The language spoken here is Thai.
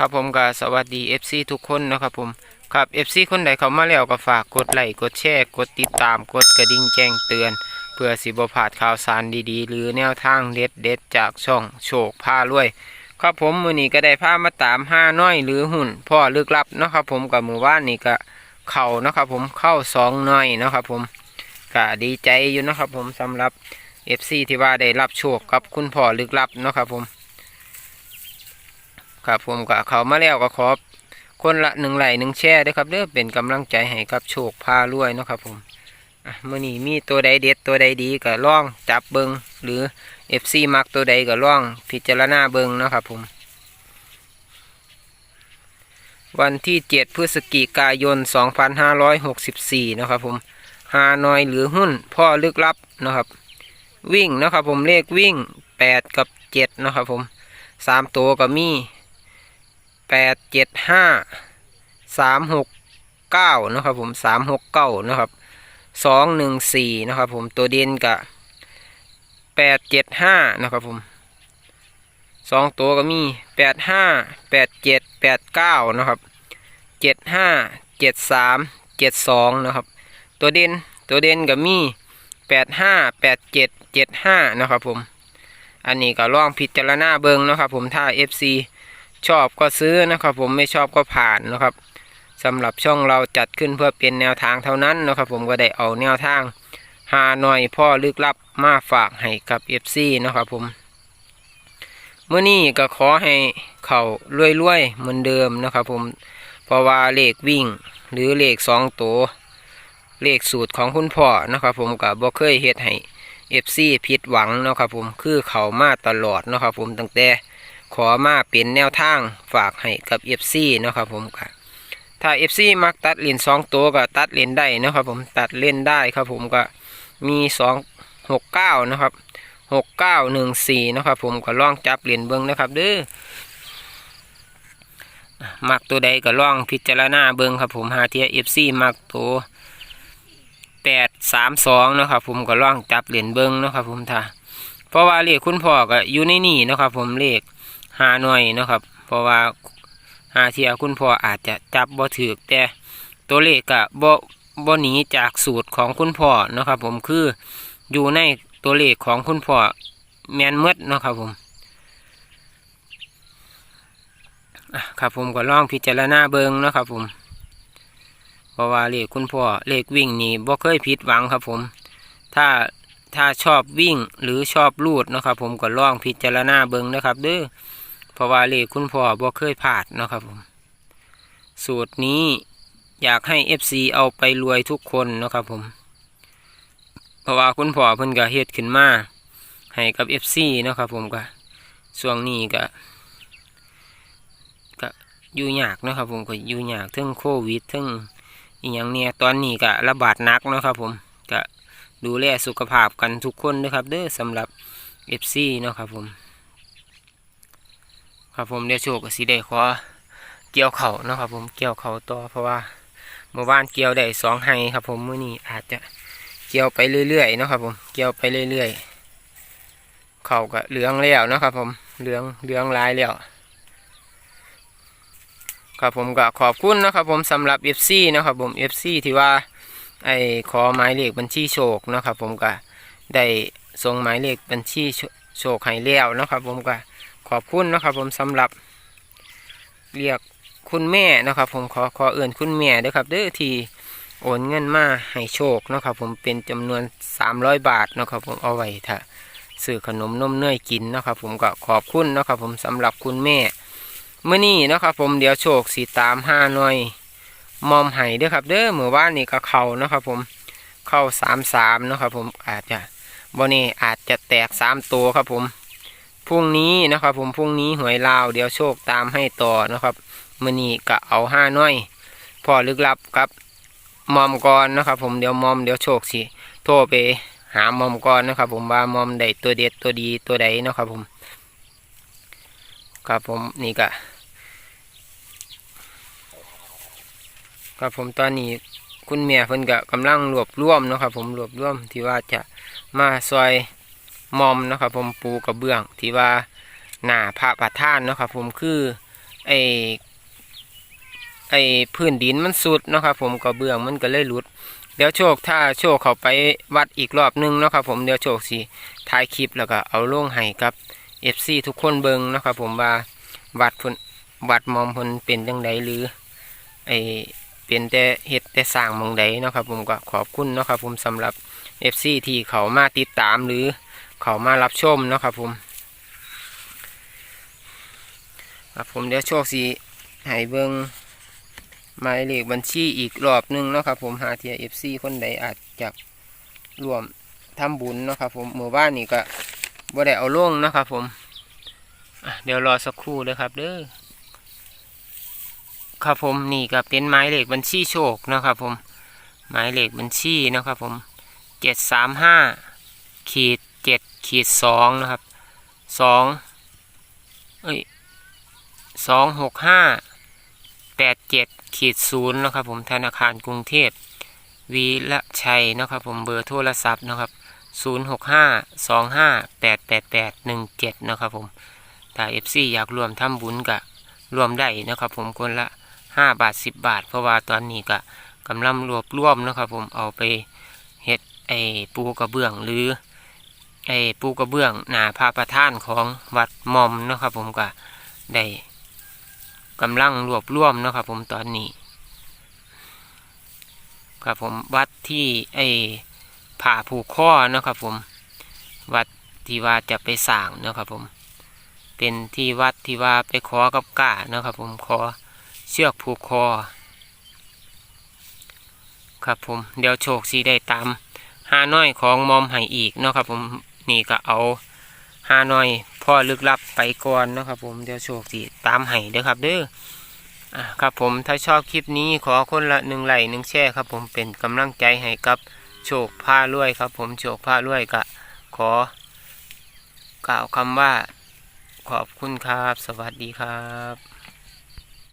ครับผมก็สวัสดี FC ทุกคนนะครับผมครับ FC คนใดเข้ามาแล้วก็ฝากกดไลค์กดแชร์กดติดตามกดกระดิ่งแจ้งเตือน เพื่อสิบพลาดข่าวสารดีๆ หรือแนวทางเด็ดเด็ดๆจากช่องโชคพารวย ครับผมมือนี้ก็ได้พามาตามห้าน้อยหรือหุ่นพ่อลึกลับนะครับผมกับมือว่านนี่ก็เข่านะครับผมเข้าสองน้อยนะครับผมก็ดีใจอยู่นะครับผมสำหรับ FC ที่ว่าได้รับโชคกับคุณพ่อลึกลับนะครับผม ครับผมก็เขามาแล้วก็ขอบคนละหนึ่งไหลหนึ่งแช่ด้วยครับเด้อเป็นกำลังใจให้กับโชคพารวยเนาะครับผมอะมื่อนี้มีตัวใดเด็ดตัวใดดีก็ล่องจับเบิงหรือ FC มักตัวใดก็ล่องพิจารณาเบิงเนาะครับผม วันที่7พฤศจิกายน 2564นาะครับผมฮานอยหรือหุ้นพ่อลึกลับนะครับ วิ่งนะครับผมเลขวิ่ง 8 กับ 7 นะครับผมสามตัวก็มี แปดเจ็ดห้าสามหกเก้านะครับผมสามหกเก้านะครับสองหนึ่งสี่นะครับผมตัวเด่นกะแปดเจ็ดห้านะครับผมสองตัวก็มีแปดห้าแปดเจ็ดแปดเก้านะครับเจ็ดห้าเจ็ดสามเจ็ดสองนะครับ ตัวเด่นตัวเด่นก็มีแปดห้าแปดเจ็ดเจ็ดห้านะครับผม อันนี้ก็ลองพิจารณาเบิงนะครับผมถ้า FC ชอบก็ซื้อนะครับ ผมไม่ชอบก็ผ่านนะครับสำหรับช่องเราจัดขึ้นเพื่อเป็นแนวทางเท่านั้นนะครับ ผมก็ได้เอาแนวทางหาหน่อยพ่อลึกลับมาฝากให้กับ FC นะครับผมเมื่อนี้ก็ขอให้เขารวยๆเหมือนเดิมนะครับ ผมเพราะว่าเลขวิ่ง หรือเลขสองตัวเลขสูตรของคุณพ่อนะครับ ผมก็บ่เคยเฮ็ดให้ FC ผิดหวังนะครับ ผมคือเขามาตลอดนะครับ ผมตั้งแต่ ขอมาเป็นแนวทางฝากให้กับ FC เนาะครับผมก็ถ้า FC มักตัดเลนสองตัวก็ตัดเลนได้นะครับผมตัดเล่นได้ครับผมก็มีสองหกเก้านะครับหกเก้าหนึ่งสี่นะครับผมก็ลองจับเลนเบิ้งนะครับเด้อมักตัวใดก็ลองพิจารณาเบิ้งครับผมหาเทีย FC มักตัวแปดสามสองนะครับผมก็ลองจับเลนเบิ้งนะครับผมถ้าเพราะว่าเลขคุณพ่อก็อยู่ในนี่นะครับผมเลข หาหน่อยนะครับ เพราะว่าหาเทียคุณพ่ออาจจะจับบ่ถือแต่ตัวเลขกะบ่บ่หนีจากสูตรของคุณพ่อนะครับ ผมคืออยู่ในตัวเลขของคุณพ่อแมนหมดนะครับผมอะครับผมก็ลองพิจารณาเบิงนะครับผมเพราะว่าเลขคุณพ่อเลขวิ่งนี่บ่เคยผิดหวังครับผม ถ้าถ้าชอบวิ่งหรือชอบลูดนะครับ ผมก็ลองพิจารณาเบิงนะครับเด้อ เพราะว่าเลขคุณพ่อบ่เคยพลาดเนาะครับผม สูตรนี้อยากให้ FC เอาไปรวยทุกคนเนาะครับผม เพราะว่าคุณพ่อเพิ่นก็เฮ็ดขึ้นมา ให้กับ FC เนาะครับผมก็ช่วงนี้ก็ก็อยู่ยากเนาะครับผมก็อยู่ยากทั้งโควิดทั้งอีหยังเนี่ยตอนนี้ก็ระบาดหนักเนาะครับผมก็ดูแลสุขภาพกันทุกคนนะครับ เด้อสำหรับ FC เนาะครับผม ครับผมเดี๋ยวโชคกับสีได้ขอเกี่ยวเขาเนาะครับผมเกี่ยวเขาต่อเพราะว่าเมื่อวานเกี่ยวได้สองไฮครับ ผมมื้อนี้อาจจะเกี่ยวไปเรื่อยๆเนาะครับผมเกี่ยวไปเรื่อยๆเขาก็เหลืองแล้วเนาะครับ ผมเหลืองเหลืองลายแล้วครับผมก็ขอบคุณนะครับ ผมสำหรับ FC เนะครับผม FC ที่ว่าไอ้ขอหมายเลขบัญชีโชคนะครับ ผมก็ได้ส่งหมายเลขบัญชีโชคให้แล้วนะครับ ผมก็ ขอบคุณนะครับผมสำหรับเรียกคุณแม่นะครับ ผมขอขอเอื่นคุณแม่ด้วยครับเด้อที่โอนเงินมาให้โชคนะครับ ผมเป็นจำนวน 300 บาทนะครับ ผมเอาไว้ถ้าซื้อขนมนมเนยกินนะครับ ผมก็ขอบคุณนะครับ ผมสำหรับคุณแม่เมื่อนี้นะครับ ผมเดี๋ยวโชคสีตามห้าหน่อยมอมไห้ด้วยครับ เด้อเมื่อวานนี้ก็เข้านะครับ ผมเข้าสามสามนะครับ ผมอาจจะบนี่อาจจะแตกสามตัวครับผม พรุ่งนี้นะครับ ผมพรุ่งนี้หวยลาวเดี๋ยวโชคตามให้ต่อนะครับมือนี้ก็เอาห้าน้อยพอลึกลับครับมอมก่อนนะครับ ผมเดี๋ยวมอมเดี๋ยวโชคสิโทรไปหามอมก่อนนะครับ ผมว่ามอมได้ตัวเด็ดตัวดีตัวใดนะครับ ผม ครับผมนี่ก็ครับผมตอนนี้คุณแม่เพิ่นก็กำลังรวบรวมนะครับ ผมรวบรวมที่ว่าจะมาซอย มอมนะครับผมปูกระเบื้องที่ว่าหน้าพระประธานเนาะครับผมคือไอไอพื้นดินมันสุดเนาะครับผมกระเบื้องมันก็เลยหลุด เดี๋ยวโชคถ้าโชคเขาไปวัดอีกรอบหนึงเนาะครับผมเดี๋ยวโชคสิถ่ายคลิปแล้วก็เอาลงให้กับ FC ทุกคนเบิงเนาะครับผมว่าวัดพนวัดมอมพนเป็นจังไดหรือไอเป็นแต่เฮ็ดแต่สร้างมองใดเนาะครับผมก็ขอบคุณเนาะครับผมสำหรับ FC ที่เขามาติดตามหรือ เขามารับชมเนาะครับผมครับผมเดี๋ยวโชคสิให้เบิงหมายเลขบัญชีอีกรอบหนึงเนาะครับผมหาเทีย FC คนใดอาจจะรวมทำบุญเนาะครับผมเมื่อวานนี้ก็บ่ได้เอาลงนะครับผมเดี๋ยวรอสักครู่เลยครับเด้อครับผมนี่ก็เป็นหมายเลขบัญชีโชคนะครับผมหมายเลขบัญชีนะครับผมเจ็ดสามห้าขีด เจ็ดขีดสองนะครับสองเอ้ยสองหกห้าแปดเจ็ดขีดศูนย์นะครับผมธนาคารกรุงเทพวีละชัยนะครับผมเบอร์โทรศัพท์นะครับศูนย์หกห้าสองห้าแปดแปดแปดหนึ่งเจ็ดนะครับผมถ้าเอฟซีอยากรวมทำบุญกะรวมได้นะครับผมคนละห้าบาทสิบบาท เพราะว่าตอนนี้ก็กำลังรวบรวมนะครับผมเอาไปเฮ็ดไอ้ปูกระเบื้องหรือ ไอ้ปูกระเบื้องหนาพระประธานของวัดมอมเนาะครับผมก็ได้กำลังรวบรวมเนาะครับผมตอนนี้ครับผมวัดที่ไอ้ผ่าผูกข้อเนาะครับผมวัดที่ว่าจะไปสร้างเนาะครับผม เป็นที่วัดที่ว่าไปขอกับกาเนาะครับผมขอเชือกผูกคอ ครับผมเดี๋ยวโชคสีได้ตามหาน้อยของมอมให้อีกเนาะครับผม นี่ก็เอาหาน้อยพ่อลึกลับไปก่อนนะครับผมเดี๋ยวโชคสีตามให้เด้อครับเด้ออะครับผมถ้าชอบคลิปนี้ขอคนละหนึ่งไลค์หนึ่งแชร์ครับผมเป็นกำลังใจให้กับโชคผ้ารวยครับ ผมโชคผ้ารวยก็ขอกล่าวคำว่าขอบคุณครับ สวัสดีครับ